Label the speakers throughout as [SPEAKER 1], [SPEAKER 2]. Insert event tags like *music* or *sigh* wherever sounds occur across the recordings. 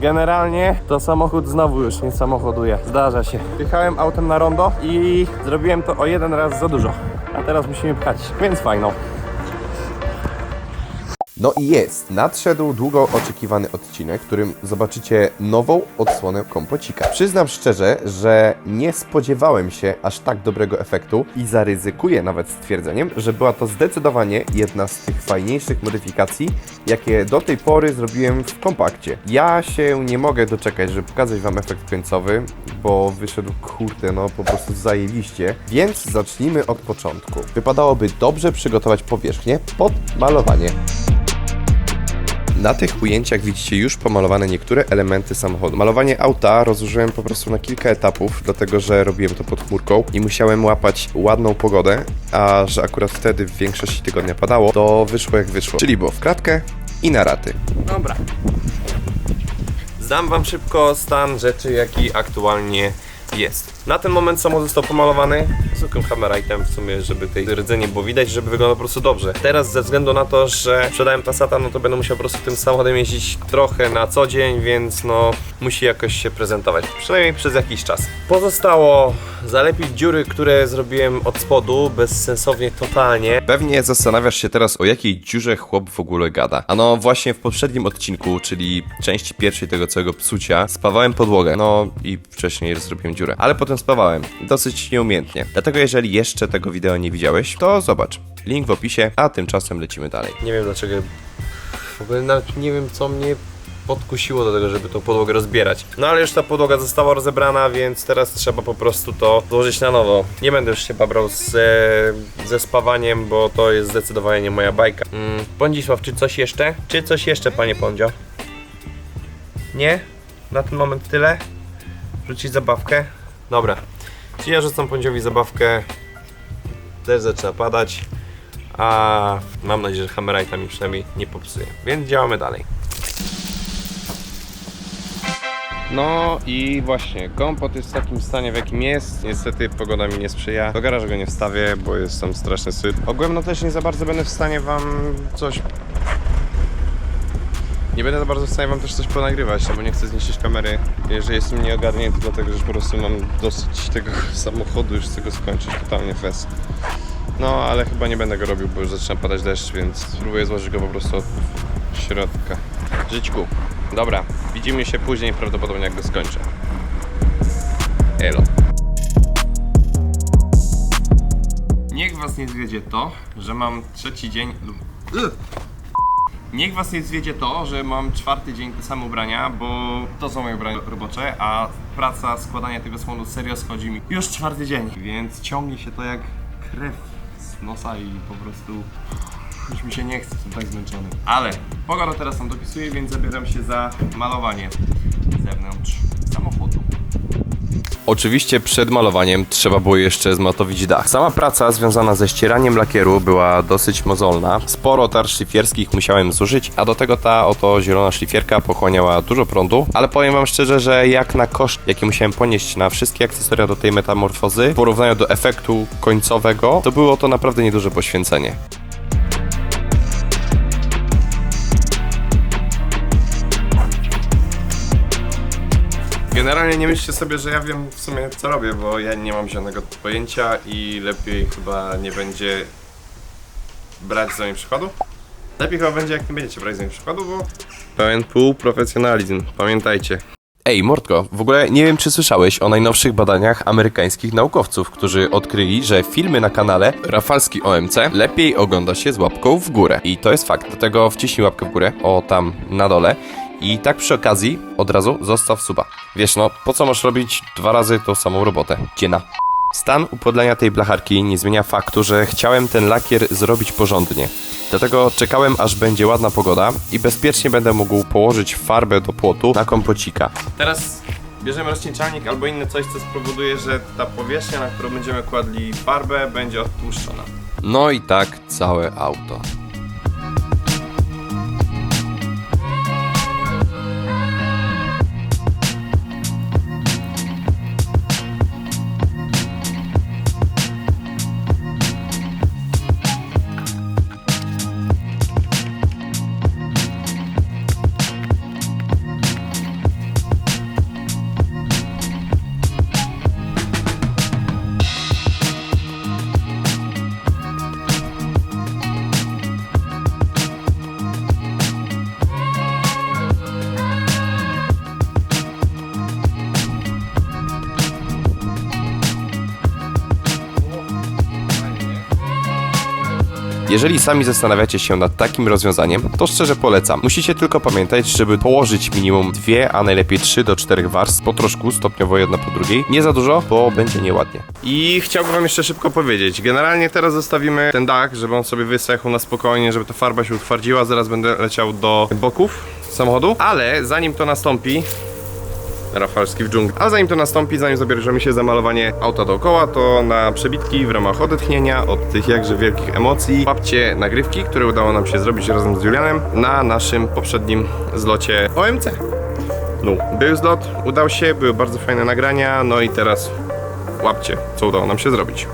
[SPEAKER 1] Generalnie to samochód znowu już nie samochoduje. Zdarza się. Jechałem autem na rondo i zrobiłem to o jeden raz za dużo. A teraz musimy pchać, więc fajno.
[SPEAKER 2] No i jest, nadszedł długo oczekiwany odcinek, w którym zobaczycie nową odsłonę kompocika. Przyznam szczerze, że nie spodziewałem się aż tak dobrego efektu i zaryzykuję nawet stwierdzeniem, że była to zdecydowanie jedna z tych fajniejszych modyfikacji, jakie do tej pory zrobiłem w kompakcie. Ja się nie mogę doczekać, żeby pokazać Wam efekt końcowy, bo wyszedł kurde, no po prostu zajebiście, więc zacznijmy od początku. Wypadałoby dobrze przygotować powierzchnię pod malowanie. Na tych ujęciach widzicie już pomalowane niektóre elementy samochodu. Malowanie auta rozłożyłem po prostu na kilka etapów, dlatego że robiłem to pod chmurką i musiałem łapać ładną pogodę, a że akurat wtedy w większości tygodnia padało, to wyszło jak wyszło. Czyli było w kratkę i na raty.
[SPEAKER 1] Dobra. Zdam wam szybko stan rzeczy, jaki aktualnie jest. Na ten moment samochód został pomalowany zwykłym hammerite'em w sumie, żeby tej rdzy nie było widać, żeby wyglądał po prostu dobrze. Teraz ze względu na to, że sprzedałem Passata, no to będę musiał po prostu tym samochodem jeździć trochę na co dzień, więc no musi jakoś się prezentować. Przynajmniej przez jakiś czas. Pozostało zalepić dziury, które zrobiłem od spodu, bezsensownie, totalnie.
[SPEAKER 2] Pewnie zastanawiasz się teraz, o jakiej dziurze chłop w ogóle gada. Ano właśnie w poprzednim odcinku, czyli części pierwszej tego całego psucia, spawałem podłogę. No i wcześniej zrobiłem dziurę. Ale potem spawałem. Dosyć nieumiejętnie. Dlatego jeżeli jeszcze tego wideo nie widziałeś, to zobacz. Link w opisie, a tymczasem lecimy dalej.
[SPEAKER 1] Nie wiem dlaczego. W ogóle nawet nie wiem co mnie podkusiło do tego, żeby tą podłogę rozbierać. No ale już ta podłoga została rozebrana, więc teraz trzeba po prostu to złożyć na nowo. Nie będę już się babrał z, e, ze spawaniem, bo to jest zdecydowanie nie moja bajka. Mm, Pądzisław, czy coś jeszcze? Czy coś jeszcze, panie Pądzio? Nie? Na ten moment tyle? Rzucić zabawkę? Dobra. Czyli ja rzucam Pądziowi zabawkę. Też zaczyna padać. A mam nadzieję, że Hammerite'a mi przynajmniej nie popsuje. Więc działamy dalej. No i właśnie, kompot jest w takim stanie, w jakim jest. Niestety pogoda mi nie sprzyja. Do garażu go nie wstawię, bo jest tam straszny syt. Ogółem no też nie za bardzo będę w stanie wam coś... Nie będę za bardzo w stanie wam też coś ponagrywać, no bo nie chcę zniszczyć kamery. Jeżeli jestem nieogarnięty, dlatego że po prostu mam dosyć tego *laughs* samochodu, już chcę go skończyć totalnie fest. No, ale chyba nie będę go robił, bo już zaczyna padać deszcz, więc spróbuję złożyć go po prostu od środka. Żyćku. Dobra, widzimy się później, prawdopodobnie jak go skończę. Elo. Niech was nie zwiedzie to, że mam trzeci dzień... Niech was nie zwiedzie to, że mam czwarty dzień te same ubrania, bo to są moje ubrania robocze, a praca składania tego słonu serio schodzi mi już czwarty dzień, więc ciągnie się to jak krew z nosa i po prostu już mi się nie chce, jestem tak zmęczony. Ale pogoda teraz nam dopisuje, więc zabieram się za malowanie zewnątrz samochodu.
[SPEAKER 2] Oczywiście przed malowaniem trzeba było jeszcze zmatowić dach. Sama praca związana ze ścieraniem lakieru była dosyć mozolna. Sporo tar szlifierskich musiałem zużyć, a do tego ta oto zielona szlifierka pochłaniała dużo prądu, ale powiem wam szczerze, że jak na koszt, jaki musiałem ponieść na wszystkie akcesoria do tej metamorfozy, w porównaniu do efektu końcowego, to było to naprawdę nieduże poświęcenie.
[SPEAKER 1] Generalnie nie myślcie sobie, że ja wiem w sumie co robię, bo ja nie mam żadnego pojęcia i lepiej chyba nie będzie brać za mnie przykładu. Lepiej chyba będzie jak nie będziecie brać za mnie przykładu, bo pełen półprofesjonalizm, pamiętajcie.
[SPEAKER 2] Ej, Mordko, w ogóle nie wiem, czy słyszałeś o najnowszych badaniach amerykańskich naukowców, którzy odkryli, że filmy na kanale Rafalski OMC lepiej ogląda się z łapką w górę. I to jest fakt, dlatego wciśnij łapkę w górę, o tam na dole. I tak przy okazji od razu zostaw suba. Wiesz no, po co masz robić dwa razy tą samą robotę? Dziena. Stan upodlenia tej blacharki nie zmienia faktu, że chciałem ten lakier zrobić porządnie. Dlatego czekałem aż będzie ładna pogoda i bezpiecznie będę mógł położyć farbę do płotu na kompocika.
[SPEAKER 1] Teraz bierzemy rozcieńczalnik albo inne coś, co spowoduje, że ta powierzchnia, na którą będziemy kładli farbę, będzie odtłuszczona.
[SPEAKER 2] No i tak całe auto. Jeżeli sami zastanawiacie się nad takim rozwiązaniem, to szczerze polecam. Musicie tylko pamiętać, żeby położyć minimum dwie, a najlepiej trzy do czterech warstw po troszku, stopniowo jedna po drugiej. Nie za dużo, bo będzie nieładnie.
[SPEAKER 1] I chciałbym wam jeszcze szybko powiedzieć. Generalnie teraz zostawimy ten dach, żeby on sobie wysechł na spokojnie, żeby ta farba się utwardziła. Zaraz będę leciał do boków samochodu. Ale zanim to nastąpi, Rafalski w dżungli. A zanim to nastąpi, zanim zabierzemy się za malowanie auta dookoła, to na przebitki w ramach odetchnienia od tych jakże wielkich emocji łapcie nagrywki, które udało nam się zrobić razem z Julianem na naszym poprzednim zlocie OMC. No, był zlot, udał się, były bardzo fajne nagrania, no i teraz łapcie, co udało nam się zrobić.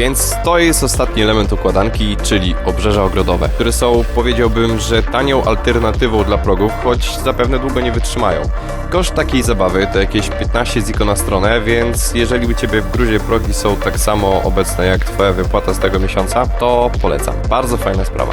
[SPEAKER 2] Więc to jest ostatni element układanki, czyli obrzeża ogrodowe, które są, powiedziałbym, że tanią alternatywą dla progów, choć zapewne długo nie wytrzymają. Koszt takiej zabawy to jakieś 15 ziko na stronę, więc jeżeli u Ciebie w gruzie progi są tak samo obecne jak Twoja wypłata z tego miesiąca, to polecam. Bardzo fajna sprawa.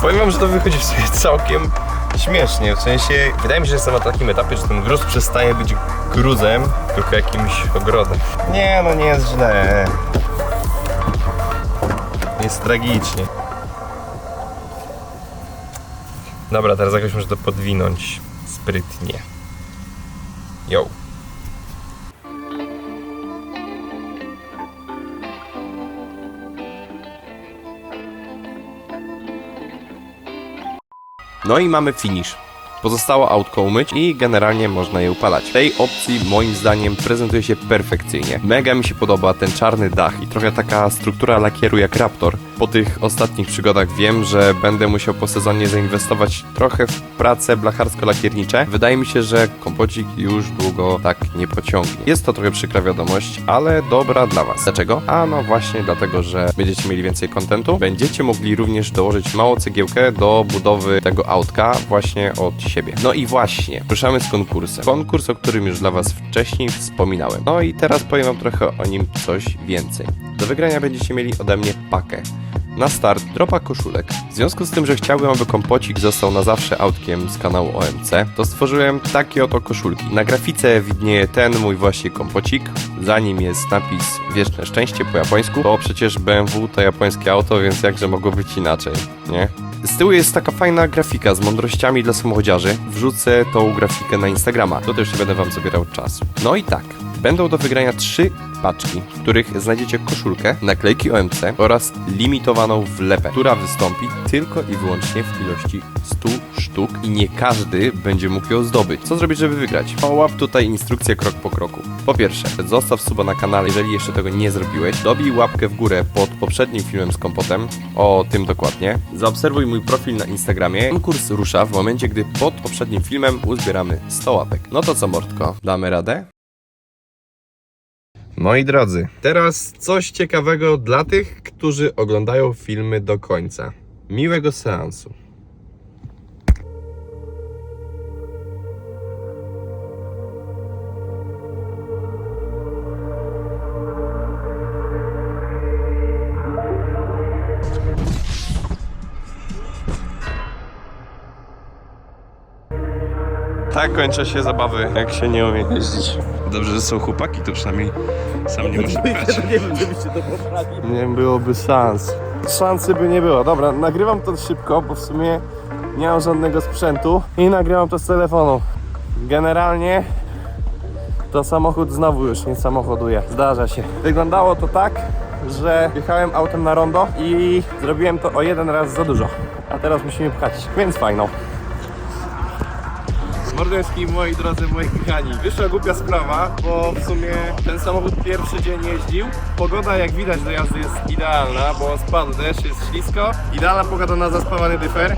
[SPEAKER 1] Powiem wam, że to wychodzi w sobie całkiem śmiesznie, w sensie wydaje mi się, że jestem na takim etapie, że ten gruz przestaje być gruzem, tylko jakimś ogrodem. Nie no, nie jest źle. Jest tragicznie. Dobra, teraz jakoś muszę to podwinąć sprytnie. Yo.
[SPEAKER 2] No i mamy finish. Pozostało autko umyć i generalnie można je upalać. Tej opcji moim zdaniem prezentuje się perfekcyjnie. Mega mi się podoba ten czarny dach i trochę taka struktura lakieru jak Raptor. Po tych ostatnich przygodach wiem, że będę musiał po sezonie zainwestować trochę w prace blacharsko-lakiernicze. Wydaje mi się, że kompocik już długo tak nie pociągnie. Jest to trochę przykra wiadomość, ale dobra dla Was. Dlaczego? A no właśnie dlatego, że będziecie mieli więcej kontentu. Będziecie mogli również dołożyć małą cegiełkę do budowy tego autka właśnie od siebie. No i właśnie, ruszamy z konkursem. Konkurs, o którym już dla Was wcześniej wspominałem. No i teraz powiem Wam trochę o nim coś więcej. Do wygrania będziecie mieli ode mnie pakę. Na start dropa koszulek. W związku z tym, że chciałbym, aby kompocik został na zawsze autkiem z kanału OMC, to stworzyłem takie oto koszulki. Na grafice widnieje ten mój właśnie kompocik. Za nim jest napis Wieczne Szczęście po japońsku, bo przecież BMW to japońskie auto, więc jakże mogło być inaczej, nie? Z tyłu jest taka fajna grafika z mądrościami dla samochodziarzy. Wrzucę tą grafikę na Instagrama. To też nie będę wam zabierał czasu. No i tak. Będą do wygrania trzy paczki, w których znajdziecie koszulkę, naklejki OMC oraz limitowaną wlepę, która wystąpi tylko i wyłącznie w ilości 100 sztuk i nie każdy będzie mógł ją zdobyć. Co zrobić, żeby wygrać? Połap tutaj instrukcję krok po kroku. Po pierwsze, zostaw suba na kanale, jeżeli jeszcze tego nie zrobiłeś. Dobij łapkę w górę pod poprzednim filmem z kompotem, o tym dokładnie. Zaobserwuj mój profil na Instagramie. Konkurs rusza w momencie, gdy pod poprzednim filmem uzbieramy 100 łapek. No to co, Mordko? Damy radę?
[SPEAKER 1] Moi drodzy, teraz coś ciekawego dla tych, którzy oglądają filmy do końca. Miłego seansu. Tak kończą się zabawy, jak się nie umie jeździć. Dobrze, że są chłopaki, to przynajmniej sam nie muszę brać. *laughs*
[SPEAKER 3] Nie wiem, żebyście to poprawili.
[SPEAKER 1] Nie byłoby szans. szansy by nie było. Dobra, nagrywam to szybko, bo w sumie nie mam żadnego sprzętu i nagrywam to z telefonu. Generalnie to samochód znowu już nie samochoduje. Zdarza się. Wyglądało to tak, że jechałem autem na rondo i zrobiłem to o jeden raz za dużo. A teraz musimy pchać, więc fajno. Mordeński, moi drodzy, moi kochani. Wyszła głupia sprawa, bo w sumie ten samochód pierwszy dzień jeździł. Pogoda, jak widać, do jazdy jest idealna, bo spadł deszcz, jest ślisko. Idealna pogoda na zaspawany dyfer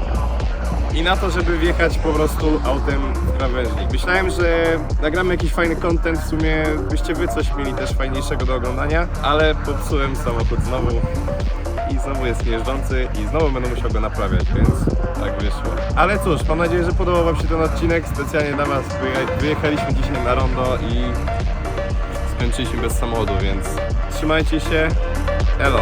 [SPEAKER 1] i na to, żeby wjechać po prostu autem w krawężnik. Myślałem, że nagramy jakiś fajny content, w sumie byście wy coś mieli też fajniejszego do oglądania, ale popsułem samochód znowu i znowu jest niejeżdżący i znowu będę musiał go naprawiać, więc tak wyszło. Ale cóż, mam nadzieję, że podobał wam się ten odcinek. Specjalnie dla was wyjecha- wyjechaliśmy dzisiaj na rondo i skończyliśmy bez samochodu, więc trzymajcie się. Elo.